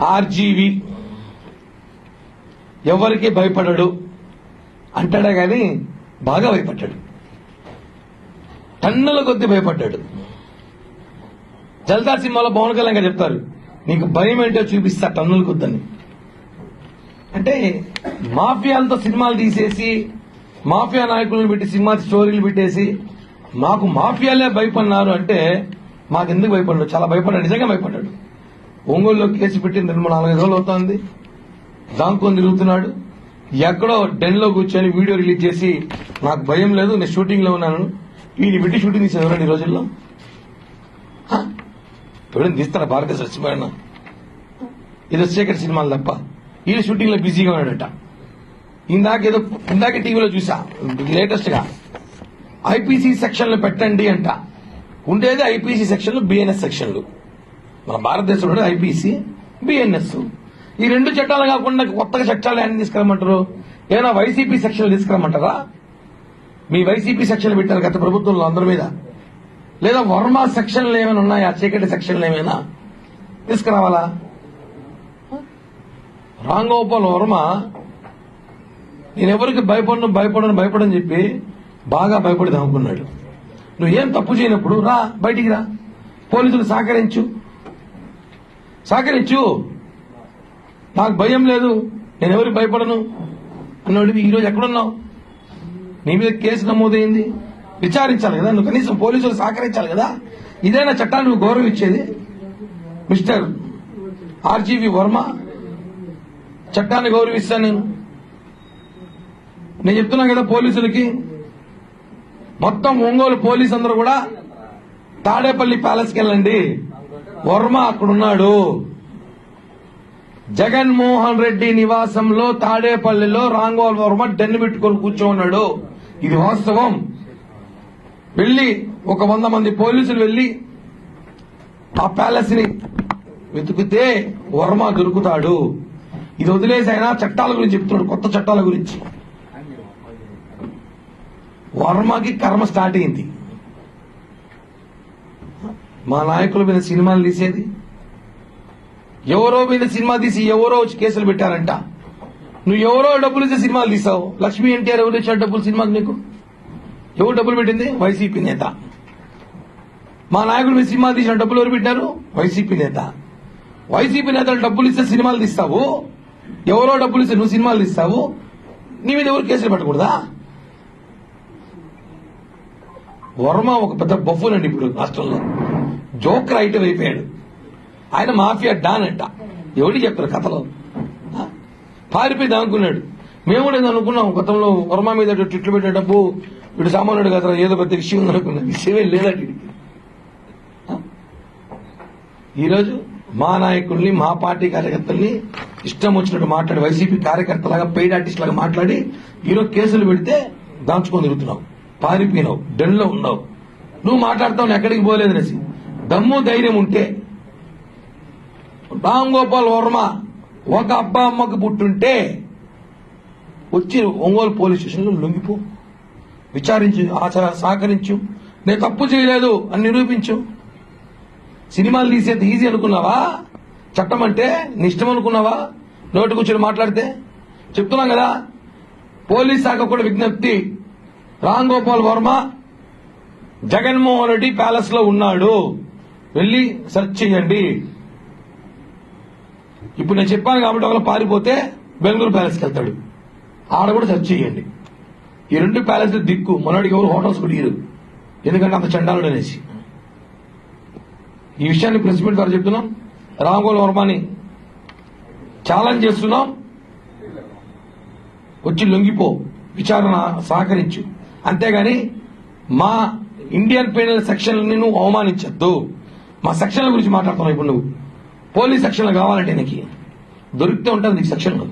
RGV ఎవరికి భయపడడు? అంటాడే గాని బాగా భయపడ్డాడు. టన్నుల కొద్ది భయపడ్డాడు. జల్దా సినిమాలో పవన్ కళ్యాణ్ చెప్తారు నీకు భయం ఏంటో చూపిస్తా టన్నుల కొద్దని. అంటే మాఫియాలతో సినిమాలు తీసేసి మాఫియా నాయకులను పెట్టి సినిమా స్టోరీలు పెట్టేసి మాకు మాఫియాలే భయపడినారు అంటే మాకు ఎందుకు భయపడ్డాడు చాలా భయపడ్డాడు నిజంగా భయపడ్డాడు. ఒంగోలులో కేసు పెట్టి రెండు మూడు నాలుగైదు రోజులు అవుతోంది. దాంకొని తిరుగుతున్నాడు ఎక్కడో డెన్లో కూర్చొని వీడియో రిలీజ్ చేసి నాకు భయం లేదు నేను షూటింగ్లో ఉన్నాను. వీడిని పెట్టి షూటింగ్ తీసేది ఎవరండి ఈ రోజుల్లో? ఎవరైనా తీస్తారా? భారతదేశ వచ్చిపోయినా ఇది చీకటి సినిమాలు తప్ప. ఈ షూటింగ్లో బిజీగా ఉన్నాడట. ఇందాక ఏదో ఇందాక టీవీలో చూసా. లేటెస్ట్గా ఐపీసీ సెక్షన్లు పెట్టండి అంట. ఉండేది ఐపీసీ సెక్షన్లు బిఎన్ఎస్ సెక్షన్లు. మన భారతదేశంలో ఐపీసీ బిఎన్ఎస్. ఈ రెండు చట్టాలు కాకుండా కొత్తగా చట్టాలు ఏమైనా తీసుకురమ్మంటారు? ఏమైనా వైసీపీ సెక్షన్లు తీసుకురమ్మంటారా? మీ వైసీపీ సెక్షన్లు పెట్టారు గత ప్రభుత్వంలో అందరి మీద. లేదా వర్మ సెక్షన్లు ఏమైనా ఉన్నాయా? చీకటి సెక్షన్లు ఏమైనా తీసుకురావాలా? రాంగోపాల్ వర్మ నేను ఎవరికి భయపడను భయపడను భయపడని చెప్పి బాగా భయపడి అనుకున్నాడు నువ్వేం తప్పు చేయనప్పుడు రా బయటికి రా. పోలీసులు సహకరించు. సహకరించు. నాకు భయం లేదు. నేను ఎవరికి భయపడను? అన్నాడు ఈరోజు ఎక్కడున్నావు? నీ మీద కేసు నమోదైంది. విచారించాలి కదా. నువ్వు కనీసం పోలీసులు సహకరించాలి కదా. ఇదైనా చట్టాన్ని నువ్వు గౌరవం ఇచ్చేది మిస్టర్ ఆర్జీవి వర్మ చట్టాన్ని గౌరవిస్తాను నేను. నేను చెప్తున్నా కదా పోలీసులకి మొత్తం ఒంగోలు పోలీసు అందరూ కూడా తాడేపల్లి ప్యాలెస్కి వెళ్ళండి. వర్మ అక్కడున్నాడు. జగన్మోహన్ రెడ్డి నివాసంలో తాడేపల్లిలో రాంగోల్ వర్మ డెన్ను పెట్టుకొని కూర్చోన్నాడు ఇది వాస్తవం. వెళ్ళి ఒక వంద మంది పోలీసులు వెళ్ళి ఆ ప్యాలెస్ని వెతుకుతే వర్మ దొరుకుతాడు. ఇది వదిలేసి ఆయన చట్టాల గురించి చెప్తున్నాడు కొత్త చట్టాల గురించి. వర్మకి కర్మ స్టార్ట్ అయింది. మా నాయకుల మీద సినిమాలు తీసేది? ఎవరో మీద సినిమా తీసి ఎవరో వచ్చి కేసులు పెట్టారంట. నువ్వు ఎవరో డబ్బులు ఇచ్చే సినిమాలు తీసావు లక్ష్మీ ఎన్టీఆర్ ఎవరు ఇచ్చారు డబ్బులు సినిమాకి నీకు? ఎవరు డబ్బులు పెట్టింది? వైసీపీ నేత. మా నాయకుడు మీద సినిమా తీసిన డబ్బులు ఎవరు పెట్టారు వైసీపీ నేత. వైసీపీ నేతలు డబ్బులు ఇస్తే సినిమాలు తీస్తావు? ఎవరో డబ్బులు ఇస్తే నువ్వు సినిమాలు తీస్తావు? నీ మీద ఎవరు కేసులు పెట్టకూడదా? వర్మ ఒక పెద్ద బఫూన్ ఇప్పుడు రాష్ట్రంలో. జోక్ రైటర్ అయిపోయాడు. ఆయన మాఫియా డాన్ అంట. ఎవరికి చెప్పారు కథలో? పారిపోయి దానుకున్నాడు మేము కూడా అనుకున్నాం గతంలో వర్మ మీద ట్విట్లు పెట్టే డబ్బు వీడు సామాన్యుడు కదా ఏదో పెద్ద విషయం ఉంది విషయమే లేదండి ఈరోజు మా నాయకుల్ని మా పార్టీ కార్యకర్తల్ని ఇష్టం వచ్చినట్టు మాట్లాడి వైసీపీ కార్యకర్తలాగా పెయిడ్ ఆర్టిస్ట్ లాగా మాట్లాడి ఈరోజు కేసులు పెడితే దాచుకొని తిరుగుతున్నావు. పారిపోయినావు డెన్లో ఉన్నావు. నువ్వు మాట్లాడతావు ఎక్కడికి పోలేదు పోలేదనేసి దమ్ము ధైర్యం ఉంటే. రామ్ గోపాల్ వర్మ ఒక అబ్బా అమ్మకు పుట్టుంటే వచ్చి ఒంగోలు పోలీస్ స్టేషన్లో లొంగిపో. విచారించు ఆచర సహకరించు. నేను తప్పు చేయలేదు అని నిరూపించు. సినిమాలు తీసేది ఈజీ అనుకున్నావా? చట్టం అంటే నీ ఇష్టం అనుకున్నావా? నోటి కూర్చొని మాట్లాడితే. చెప్తున్నాం కదా పోలీస్ శాఖ కూడా విజ్ఞప్తి. రామ్ గోపాల్ వర్మ జగన్మోహన్ రెడ్డి ప్యాలెస్లో ఉన్నాడు. వెళ్ళి సెర్చ్ చేయండి. ఇప్పుడు నేను చెప్పాను కాబట్టి ఒకవేళ పారిపోతే బెంగళూరు ప్యాలెస్కి వెళ్తాడు. ఆడ కూడా సెర్చ్ చేయండి. ఈ రెండు ప్యాలెస్ దిక్కు. మనోడికి ఎవరు హోటల్స్ కూడా ఎందుకంటే అంత చండాలుడు అనేసి. ఈ విషయాన్ని ప్రెస్ మీట్ ద్వారా చెప్తున్నాం రామగోల్ వర్మని ఛాలెంజ్ చేస్తున్నాం. వచ్చి లొంగిపో. విచారణ సహకరించు. అంతేగాని మా ఇండియన్ పెనల్ సెక్షన్ నువ్వు అవమానించద్దు. మా సెక్షన్ల గురించి మాట్లాడుతున్నావు ఇప్పుడు నువ్వు. పోలీస్ సెక్షన్లు కావాలంటే నీకు. దొరికితే ఉంటుంది నీకు సెక్షన్లు.